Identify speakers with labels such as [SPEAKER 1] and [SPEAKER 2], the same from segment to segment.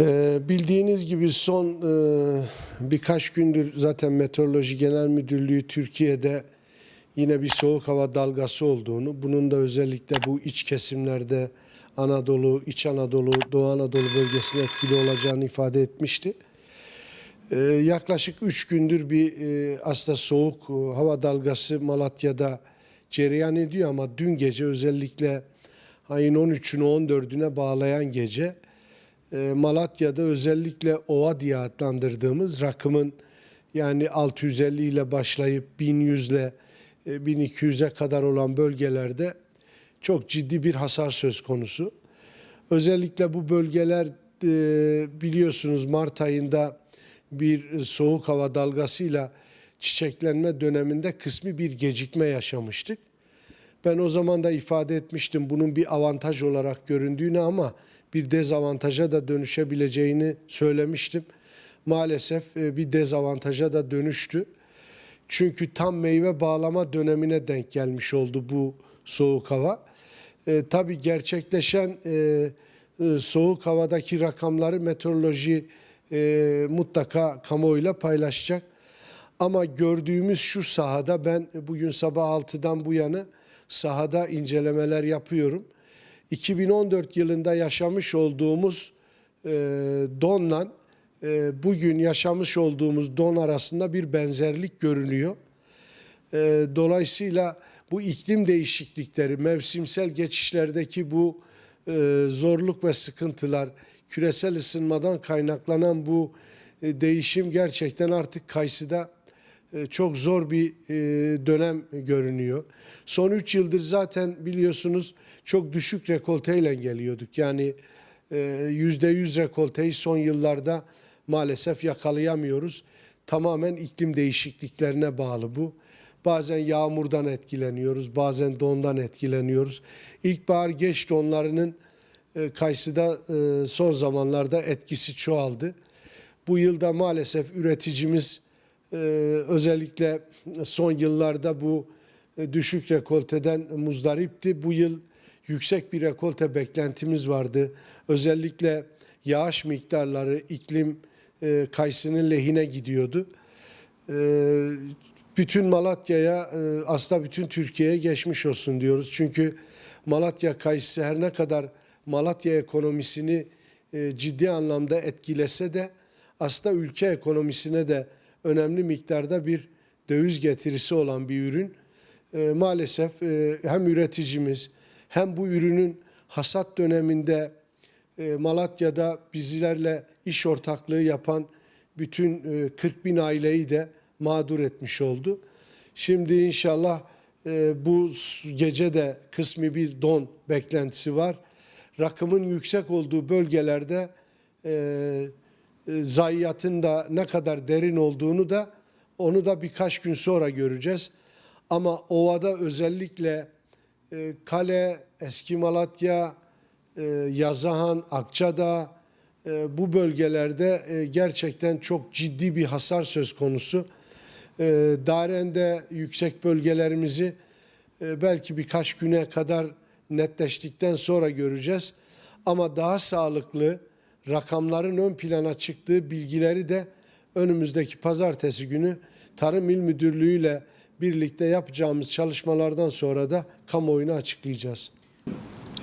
[SPEAKER 1] Ee, bildiğiniz gibi son e, birkaç gündür zaten Meteoroloji Genel Müdürlüğü Türkiye'de yine bir soğuk hava dalgası olduğunu, bunun da özellikle bu iç kesimlerde Anadolu, İç Anadolu, Doğu Anadolu bölgesine etkili olacağını ifade etmişti. Ee, yaklaşık 3 gündür bir e, aslında soğuk e, hava dalgası Malatya'da cereyan ediyor ama dün gece özellikle ayın 13'ünü 14'üne bağlayan gece Malatya'da özellikle ova diye adlandırdığımız rakımın yani 650 ile başlayıp 1100 ile e, 1200'e kadar olan bölgelerde çok ciddi bir hasar söz konusu. Özellikle bu bölgeler e, biliyorsunuz Mart ayında bir soğuk hava dalgasıyla çiçeklenme döneminde kısmi bir gecikme yaşamıştık. Ben o zaman da ifade etmiştim bunun bir avantaj olarak göründüğünü ama bir dezavantaja da dönüşebileceğini söylemiştim. Maalesef e, bir dezavantaja da dönüştü. Çünkü tam meyve bağlama dönemine denk gelmiş oldu bu soğuk hava. E, tabii gerçekleşen e, e, soğuk havadaki rakamları meteoroloji e, mutlaka kamuoyuyla paylaşacak. Ama gördüğümüz şu sahada ben bugün sabah 6'dan bu yana sahada incelemeler yapıyorum. 2014 yılında yaşamış olduğumuz e, donla e, bugün yaşamış olduğumuz don arasında bir benzerlik görünüyor. E, dolayısıyla bu iklim değişiklikleri, mevsimsel geçişlerdeki bu e, zorluk ve sıkıntılar, küresel ısınmadan kaynaklanan bu e, değişim gerçekten artık kayısıda çok zor bir e, dönem görünüyor. Son 3 yıldır zaten biliyorsunuz çok düşük rekolteyle geliyorduk. Yani e, %100 rekolteyi son yıllarda maalesef yakalayamıyoruz. Tamamen iklim değişikliklerine bağlı bu. Bazen yağmurdan etkileniyoruz, bazen dondan etkileniyoruz. İlkbahar geç donlarının e, Kayısı'da e, son zamanlarda etkisi çoğaldı. Bu yılda maalesef üreticimiz e, özellikle son yıllarda bu e, düşük rekolteden muzdaripti. Bu yıl yüksek bir rekolte beklentimiz vardı. Özellikle yağış miktarları iklim e, kayısının lehine gidiyordu. E, bütün Malatya'ya e, aslında bütün Türkiye'ye geçmiş olsun diyoruz. Çünkü Malatya kayısı her ne kadar Malatya ekonomisini e, ciddi anlamda etkilese de aslında ülke ekonomisine de önemli miktarda bir döviz getirisi olan bir ürün. E, maalesef e, hem üreticimiz hem bu ürünün hasat döneminde e, Malatya'da bizlerle iş ortaklığı yapan bütün e, 40 bin aileyi de mağdur etmiş oldu. Şimdi inşallah e, bu gece de kısmi bir don beklentisi var. Rakımın yüksek olduğu bölgelerde e, zayiatın da ne kadar derin olduğunu da onu da birkaç gün sonra göreceğiz. Ama ovada özellikle e, Kale, Eski Malatya, e, Yazahan, Akçadağ e, bu bölgelerde e, gerçekten çok ciddi bir hasar söz konusu. E, Daren'de yüksek bölgelerimizi e, belki birkaç güne kadar netleştikten sonra göreceğiz. Ama daha sağlıklı rakamların ön plana çıktığı bilgileri de önümüzdeki pazartesi günü Tarım İl Müdürlüğü ile birlikte yapacağımız çalışmalardan sonra da kamuoyuna açıklayacağız.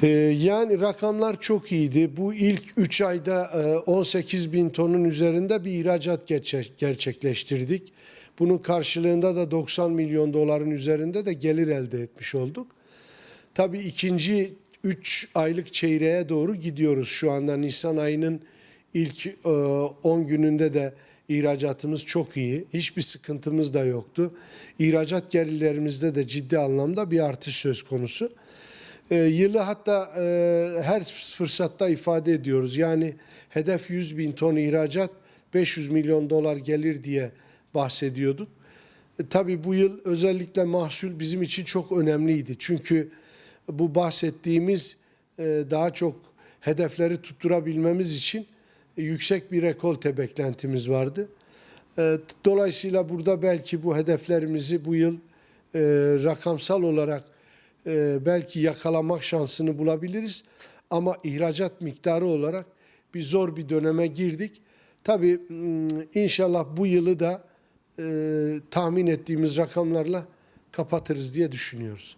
[SPEAKER 1] Ee, yani rakamlar çok iyiydi. Bu ilk 3 ayda e, 18 bin tonun üzerinde bir ihracat gerçek- gerçekleştirdik. Bunun karşılığında da 90 milyon doların üzerinde de gelir elde etmiş olduk. Tabii ikinci 3 aylık çeyreğe doğru gidiyoruz. Şu anda Nisan ayının ilk e, 10 gününde de ihracatımız çok iyi. Hiçbir sıkıntımız da yoktu. İhracat gelirlerimizde de ciddi anlamda bir artış söz konusu. E, yılı hatta e, her fırsatta ifade ediyoruz. Yani hedef 100 bin ton ihracat, 500 milyon dolar gelir diye bahsediyorduk. E, tabii bu yıl özellikle mahsul bizim için çok önemliydi. Çünkü bu bahsettiğimiz e, daha çok hedefleri tutturabilmemiz için e, yüksek bir rekolte beklentimiz vardı. E, Dolayısıyla burada belki bu hedeflerimizi bu yıl rakamsal olarak belki yakalamak şansını bulabiliriz. Ama ihracat miktarı olarak bir zor bir döneme girdik. Tabii mm, inşallah bu yılı da e, tahmin ettiğimiz rakamlarla kapatırız diye düşünüyoruz.